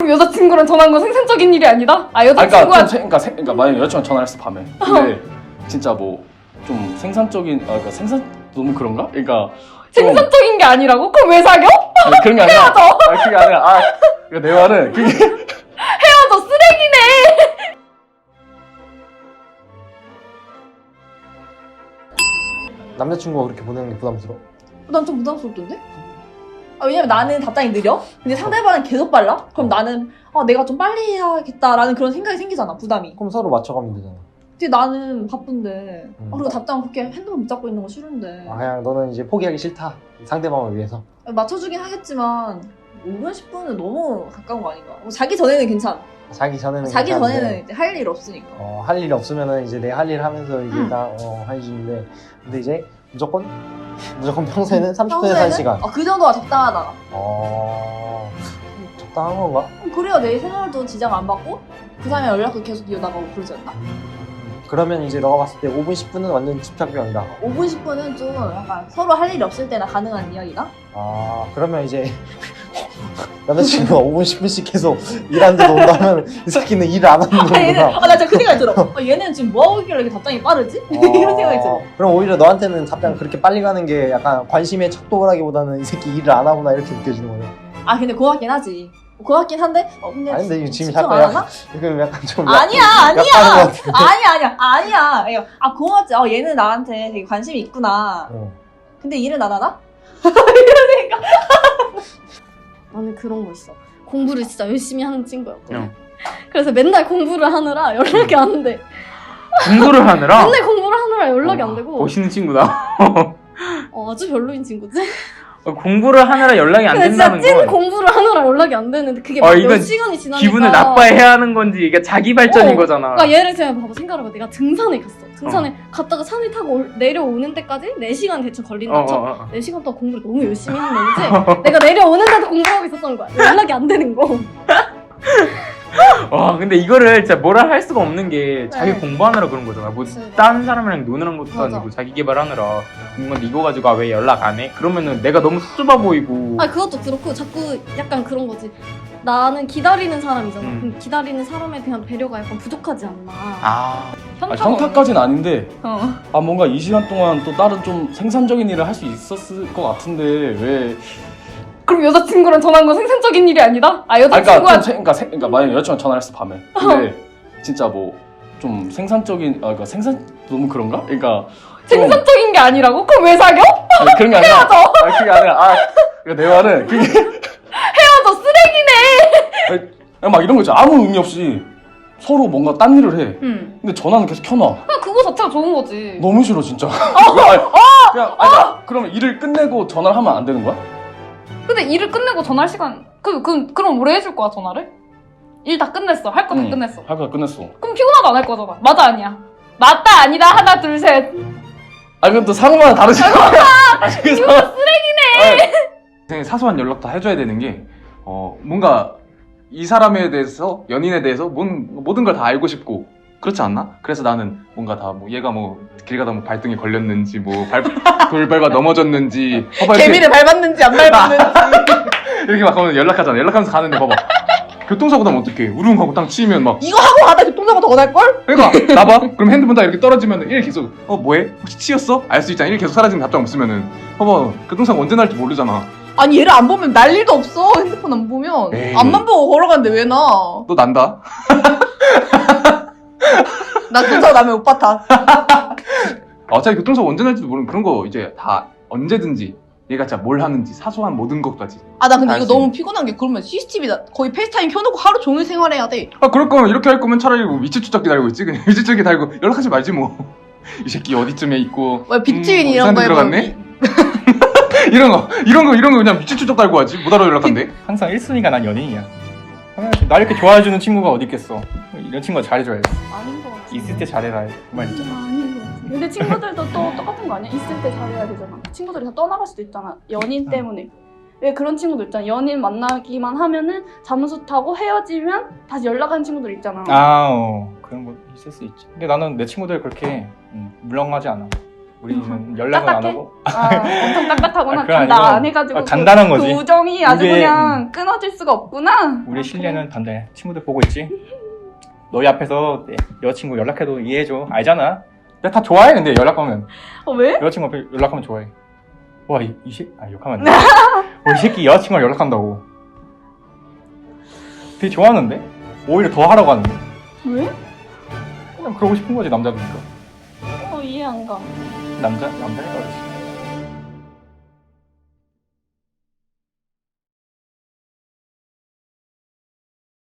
그럼 여자친구랑 전화한 건 생산적인 일이 아니다? 아 아, 그러니까, 여자친구가 좀 세- 그러니까, 세- 그러니까 만약 여자친구 전화했어 밤에. 근데 진짜 뭐 좀 생산적인, 아, 그러니까 생산 너무 그런가? 그러니까 좀- 생산적인 게 아니라고? 그럼 왜 사겨? 아니, 그런 게 아니라. 헤어져. 아, 그게 아니라. 아, 그러니까 내 말은 그게 헤어져 쓰레기네 남자친구가 그렇게 보내는 게 부담스러워. 난 좀 부담스럽던데? 아, 왜냐면 나는 답장이 느려? 근데 상대방은 계속 빨라? 그럼 나는 아, 내가 좀 빨리 해야겠다라는 그런 생각이 생기잖아, 부담이. 그럼 서로 맞춰가면 되잖아. 근데 나는 바쁜데. 음. 아, 그리고 답장 그렇게 핸드폰 붙잡고 있는 거 싫은데. 아, 그냥 너는 이제 포기하기 싫다. 상대방을 위해서. 맞춰주긴 하겠지만 5분, 10분은 너무 가까운 거 아닌가? 뭐 자기 전에는 괜찮아. 자기 전에는 자기 괜찮은데, 전에는 이제 할 일 없으니까. 어, 할 일 없으면은 이제 내 할 일 하면서 이제 음. 나 어, 해주는데 근데 이제 무조건 무조건 평소에는 30분에서 평소에는 1시간. 어, 그 정도가 적당하다. 어 적당한 건가? 그래야 내 생활도 지장 안 받고 그 사람의 연락도 계속 이어나가고 그러지 않나? 그러면 이제 너가 봤을 때 5분 10분은 완전 집착병이다. 5분, 10분은 좀 약간 서로 할 일이 없을 때나 가능한 이야기가? 아 그러면 이제 남자친구가 5분 10분씩 계속 일하는데 온다면 이 새끼는 일을 안 하는 아, 얘는, 거구나. 아, 나 진짜 그 생각이 들어. 아, 얘는 지금 뭐 하고 있길래 이렇게 답장이 빠르지? 이런 생각이 들어. 어, 그럼 오히려 너한테는 답장 그렇게 빨리 가는 게 약간 관심의 척도라기보다는 이 새끼 일을 안 하구나 이렇게 느껴지는 거네. 아, 근데 고맙긴 하지. 고맙긴 한데, 어, 근데. 아니, 근데 이거 지금 집중 약간 안 약- 하나? 이거 약간 좀 아니야, 약하는 것 아니야. 같은데. 아니야, 아니야, 아니야. 이거, 아, 고맙지. 어, 얘는 나한테 되게 관심이 있구나. 어. 근데 일은 안 하나? 나는 그런 거 있어. 공부를 진짜 열심히 하는 친구였거든. 어. 그래서 맨날 공부를 하느라 연락이 안 돼. 공부를 하느라? 맨날 공부를 하느라 연락이 어, 안 되고. 멋있는 친구다. 어, 아주 별로인 친구지 공부를 하느라 연락이 안 근데 진짜 된다는 찐 건. 공부를 하느라 연락이 안 되는데 그게 어, 몇 이건 시간이 지나니까. 기분을 나빠해야 하는 건지 이게 자기 발전인 어, 거잖아. 그러니까 예를 들면 봐봐 생각해봐. 내가 등산에 갔어. 등산에 갔다가 산을 타고 올- 내려오는 데까지 4시간 대충 어, 걸린다 어, 쳐 어. 4시간 동안 공부를 너무 열심히 했는지 내가 내려오는데도 공부하고 있었던 거야. 연락이 안 되는 거 와 근데 이거를 진짜 뭐라 할 수가 없는 게 자기 네. 공부하느라 그런 거잖아. 뭐 맞아요. 다른 사람이랑 노는 것도 맞아. 아니고 자기 개발하느라 건데 이거 가지고 아, 왜 연락 안 해? 그러면은 내가 너무 수줍어 보이고. 아 그것도 그렇고 자꾸 약간 그런 거지 나는 기다리는 사람이잖아 음. 그럼 기다리는 사람에 대한 배려가 약간 부족하지 않나 아, 아, 현타까지는 아닌데 어. 아 뭔가 이 시간 동안 또 다른 좀 생산적인 일을 할 수 있었을 것 같은데 왜 그럼 여자친구랑 전화한 건 생산적인 일이 아니다? 아 아, 그러니까, 세- 그러니까, 세- 그러니까 만약 여자친구 전화했어 밤에. 근데 진짜 뭐 좀 생산적인 아 그러니까 생산 너무 그런가? 그러니까 좀 생산적인 게 아니라고? 그럼 왜 사겨? 아니, 그런 게 아니라 헤어져 아니 그게 아니라 아 그러니까 내 말은 그게 헤어져 쓰레기네 아니, 막 이런 거 있잖아 아무 의미 없이 서로 뭔가 딴 일을 해. 응 근데 전화는 계속 켜놔. 그냥 그거 자체가 좋은 거지 너무 싫어 진짜. 어, 아니, 그냥 아니 그러면 일을 끝내고 전화를 하면 안 되는 거야? 근데 일을 끝내고 전화할 시간 그, 그, 그럼 오래 해줄 거야 전화를? 일 다 끝냈어 할 거 다 응. 끝냈어 할 거 끝냈어. 그럼 피곤하도 안할 거잖아 맞아 아니야 맞다 아니다 하나 둘셋 아 그건 또 상황마다 다르잖아. 아그 상황. 되게 사소한 연락 다 해줘야 되는 게 어, 뭔가 이 사람에 대해서 연인에 대해서 뭔, 모든 걸 다 알고 싶고 그렇지 않나? 그래서 나는 뭔가 다 뭐 얘가 뭐 길 가다 뭐 발등에 걸렸는지 뭐 발, 돌 밟아 넘어졌는지 봐봐 이렇게, 개미를 밟았는지 안 밟았는지. 이렇게 막 하면 연락하잖아 연락하면서 가는데 봐봐 교통사고 나면 어떡해 우릉 하고 땅 치면 막 이거 하고 가다 교통사고 더 날걸? 그러니까 나봐 그럼 핸드폰 딱 이렇게 떨어지면 일 계속 어 뭐해? 혹시 치였어? 알 수 있잖아 일 계속 사라지면 답장 없으면은 봐봐 교통사고 언제 날지 모르잖아 아니 얘를 안 보면 날 일도 없어 핸드폰 안 보면 에이. 앞만 보고 걸어가는데 왜 나? 또 난다 나 교통사고 나면 오빠 탓 아, 어차피 교통사고 언제 날지도 모르는 그런 거 이제 다 언제든지 얘가 진짜 뭘 하는지 사소한 모든 것까지. 아 나 근데 알 이거 수 너무. 피곤한 게 그러면 CCTV 다 거의 페이스타임 켜놓고 하루 종일 생활해야 돼. 아 그럴 거면 이렇게 할 거면 차라리 뭐 위치 추적 기다리고 있지? 그냥 위치 추적 기다리고 연락하지 말지 뭐. 이 새끼 어디쯤에 있고. 왜 빅주인 음, 이런 어디 거 사는데 해보면 들어갔네 이런 거 이런 거 이런 거 그냥 위치 추적 달고 하지? 못 알아 연락한대? 항상 1순위가 난 연인이야. 나 이렇게 좋아해주는 친구가 어디 있겠어. 이런 친구가 잘해줘야지. 아닌 거 같아 있을 때 잘해라. 그말 있잖아. 아닌 거 같아 근데 친구들도 또 똑같은 거 아니야? 있을 때 잘해야 되잖아 친구들이 다 떠나갈 수도 있잖아 연인 때문에 왜 그런 친구들 있잖아 연인 만나기만 하면은 잠수 타고 헤어지면 다시 연락하는 친구들 있잖아 아, 어. 그런 거 있을 수 있지. 근데 나는 내 친구들 그렇게 음, 물렁하지 않아. 우리는 연락은 안 딱딱해? 하고 아, 엄청 딱딱하구나. 아, 그건 간다 아니고 안 해가지고 아, 간단한 그, 거지. 그 우정이 아주 우리의, 그냥 끊어질 수가 없구나. 우리의 아, 신뢰는 단단해. 친구들 보고 있지? 너희 앞에서 내 여자친구 연락해도 이해해줘. 알잖아. 내가 다 좋아해, 근데 연락하면. 어 왜? 여자친구 앞에 연락하면 좋아해. 와, 이, 이 새, 아, 욕하면 안 돼. 와, 이 새끼 여자친구랑 연락한다고. 되게 좋아하는데? 오히려 더 하라고 하는데. 왜? 그냥 그러고 싶은 거지, 남자니까. 어 이해 안 가. 남자? 남자니까 그렇지.